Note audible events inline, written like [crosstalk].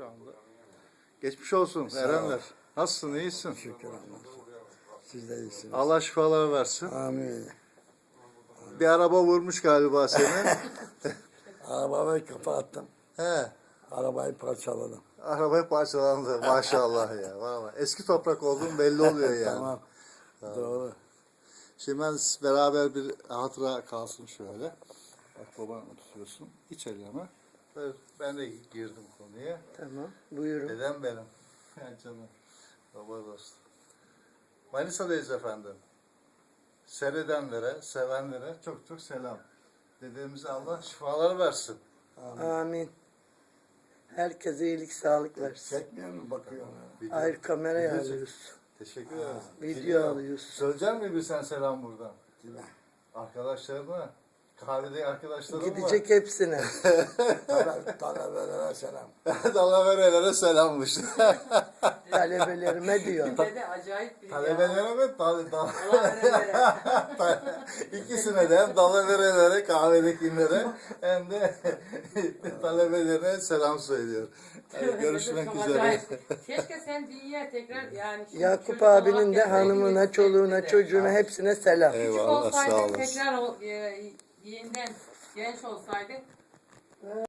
şu anda. Geçmiş olsun Erenler. Nasılsın? iyisin? Şükür Allah'a. Siz de iyisiniz. Allah şifalar versin. Amin. Bir araba vurmuş galiba seni. [laughs] [laughs] Arabayı kapattım. He. Arabayı parçaladım. Araba parçalandı maşallah ya. Vallahi eski toprak olduğun belli oluyor yani. Tamam. Doğru. Şimdi ben beraber bir hatıra kalsın şöyle. Bak baban tutuyorsun. İç elime. Evet, Ben de girdim konuya. Tamam. Buyurun. Dedem benim. [laughs] Ya canım. Baba dost. Manisa'dayız efendim. Seyredenlere, sevenlere çok çok selam. Dedemize Allah şifalar versin. Amin. Herkese iyilik, sağlık versin. Çekmiyor mu bakıyor? Video- Hayır kameraya Video- alıyoruz. Teşekkür ederiz. Video alıyoruz. Söyleyecek misin bir sen selam buradan? Arkadaşlarına. Kahvedeki arkadaşlarım Gidecek hepsine. [laughs] Tale, talebelere selam. [laughs] var. Dalaverelere selammış. [laughs] Talebelerime diyor. Dede acayip bir. Talebelere mi? Allah verelere. İkisine de hem dalaverelere, kahvedekilere hem de talebelerine selam söylüyor. Hadi görüşmek üzere. Keşke sen dünyaya tekrar yani. şimdi Yakup abinin de hanımına, çoluğuna, çocuğuna hepsine selam. Eyvallah, sağ olasın. tekrar Yeğenden genç olsaydı